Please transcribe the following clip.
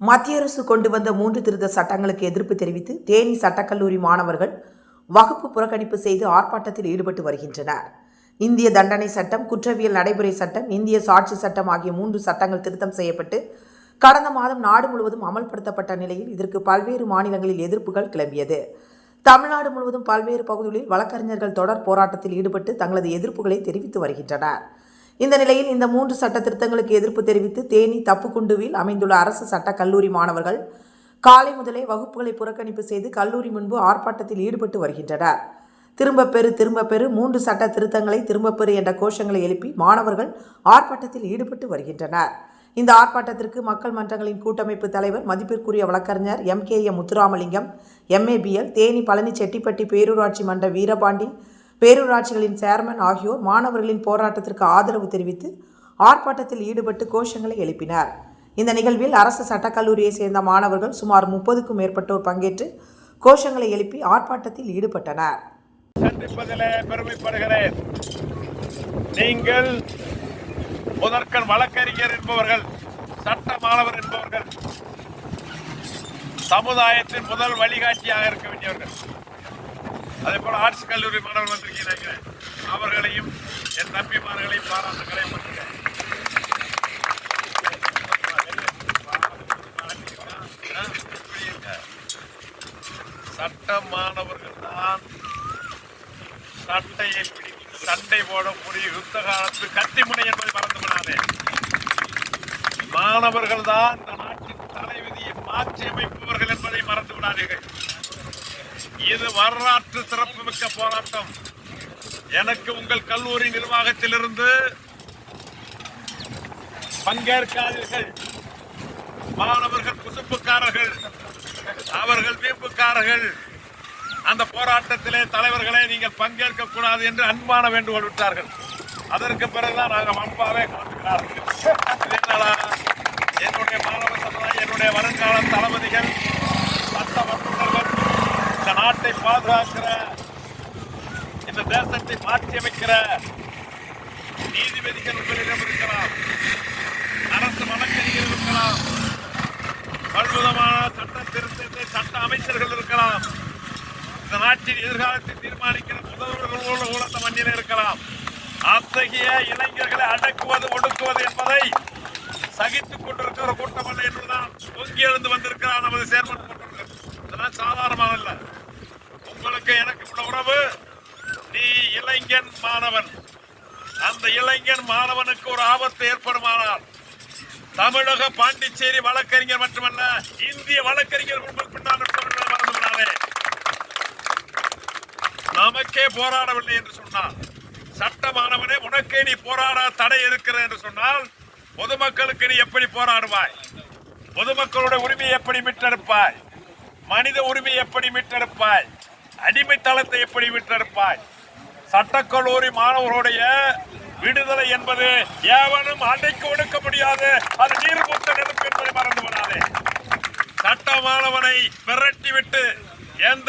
மத்திய அரசு கொண்டு வந்த மூன்று திருத்த சட்டங்களுக்கு எதிர்ப்பு தெரிவித்து தேனி சட்டக்கல்லூரி மாணவர்கள் வகுப்பு புறக்கணிப்பு செய்து ஆர்ப்பாட்டத்தில் ஈடுபட்டு வருகின்றனர். இந்திய தண்டனை சட்டம் குற்றவியல் நடைமுறை சட்டம் இந்திய சாட்சி சட்டம் ஆகிய மூன்று சட்டங்கள் திருத்தம் செய்யப்பட்டு கடந்த மாதம் நாடு முழுவதும் அமல்படுத்தப்பட்ட நிலையில் இதற்கு பல்வேறு மாநிலங்களில் எதிர்ப்புகள் கிளம்பியது. தமிழ்நாடு முழுவதும் பல்வேறு பகுதிகளில் வழக்கறிஞர்கள் தொடர் போராட்டத்தில் ஈடுபட்டு தங்களது எதிர்ப்புகளை தெரிவித்து வருகின்றனர். இந்த நிலையில் இந்த மூன்று சட்ட திருத்தங்களுக்கு எதிர்ப்பு தெரிவித்து தேனி தப்புக்குண்டுவில் அமைந்துள்ள அரசு சட்ட கல்லூரி மாணவர்கள் காலை முதலே வகுப்புகளை புறக்கணிப்பு செய்து கல்லூரி முன்பு ஆர்ப்பாட்டத்தில் ஈடுபட்டு வருகின்றனர். திரும்ப பெறு திரும்ப பெறு மூன்று சட்ட திருத்தங்களை திரும்ப பெறு என்ற கோஷங்களை எழுப்பி மாணவர்கள் ஆர்ப்பாட்டத்தில் ஈடுபட்டு வருகின்றனர். இந்த ஆர்ப்பாட்டத்திற்கு மக்கள் மன்றங்களின் கூட்டமைப்பு தலைவர் மதிப்பிற்குரிய வழக்கறிஞர் M K M Muthuramalingam MABL Theni Palani Chettipatti பேரூராட்சி மன்ற வீரபாண்டி பேரூராட்சிகளின் சேர்மன் ஆகியோர் மாணவர்களின் போராட்டத்திற்கு ஆதரவு தெரிவித்து ஆர்ப்பாட்டத்தில் ஈடுபட்டு கோஷங்களை எழுப்பினர். இந்த நிகழ்வில் அரசு சட்டக்கல்லூரியை சேர்ந்த மாணவர்கள் சுமார் முப்பதுக்கும் மேற்பட்டோர் பங்கேற்று கோஷங்களை எழுப்பி ஆர்ப்பாட்டத்தில் ஈடுபட்டனர். பெருமைப்படுகிறேன். நீங்கள் முதற்கண் வழக்கறிஞர் என்பவர்கள் சட்ட மாணவர் என்பவர்கள் சமுதாயத்தின் முதல் வழிகாட்டியாக இருக்க வேண்டியவர்கள். அதே போல ஆர்ட்ஸ் கல்லூரி மாணவர் வந்திருக்கிறாங்க அவர்களையும் என் தம்பிமார்களையும் பாராட்டுகளை கலைப்பட்டுகிறேன் சட்ட மாணவர்கள் தான் சட்டையை பிடித்து சண்டை போடக்கூடிய யுத்த காலத்து கத்திமுனை என்பதை மறந்து விடாதே. மாணவர்கள் தான் இந்த நாட்டின் தலைவிதியை மாற்றி அமைப்பவர்கள் என்பதை மறந்து விடாதீர்கள். இது வரலாற்று சிறப்புமிக்க போராட்டம். எனக்கு உங்கள் கல்லூரி நிர்வாகத்திலிருந்து பங்கேற்காதீர்கள். மாணவர்கள் குசுப்புக்காரர்கள் அவர்கள் வீப்புக்காரர்கள் அந்த போராட்டத்திலே தலைவர்களை நீங்கள் பங்கேற்க கூடாது என்று அன்பான வேண்டுகோள் விட்டார்கள். அதற்கு பிறகுதான் நாங்கள் அன்பாவே கலந்துகிறார்கள் பாதுகாக்கிற இந்த தேசத்தை மாற்றி அமைக்கிற நீதிபதிகள் உங்களிடம் இருக்கலாம் அரசு வழக்கறிஞர் இருக்கலாம் பல்விதமான சட்ட திருத்தத்தை சட்ட அமைச்சர்கள் இருக்கலாம் இந்த நாட்டின் எதிர்காலத்தை தீர்மானிக்கிற முதல்வர்களோடு கூட அந்த மண்ணில் இருக்கலாம். அத்தகைய இளைஞர்களை அடக்குவது ஒடுக்குவது என்பதை சகித்துக் கொண்டிருக்கிற கூட்டம் அல்ல என்றுதான் பொங்கி எழுந்து வந்திருக்கிறார் நமது சேர்மன். இளைஞன் மாணவன். அந்த இளைஞன் மாணவனுக்கு ஒரு ஆபத்து ஏற்படுமானால் தமிழக பாண்டிச்சேரி வழக்கறிஞர் மட்டுமல்ல இந்திய வழக்கறிஞர் குடும்பம் பின்னால் நமக்கே போராடவில்லை என்று சொன்னால் சட்டமானவனே உனக்கே நீ போராட தடை இருக்கிறது என்று சொன்னால் பொதுமக்களுக்கு நீ எப்படி போராடுவாய்? பொதுமக்களுடைய உரிமையை எப்படி மீட்டெடுப்பாய்? மனித உரிமையை எப்படி மீட்டெடுப்பாய்? அடிமைத்தளத்தை எப்படி மீட்டெடுப்பாய்? சட்டக்கல்லூரி மாணவர்களுடைய விடுதலை என்பது ஏவனும் அடைக்கு ஒடுக்க முடியாது. அது நீர்மூத்த நெருப்பு என்பதை மறந்து விடாதே. சட்ட மாணவனை விரட்டிவிட்டு எந்த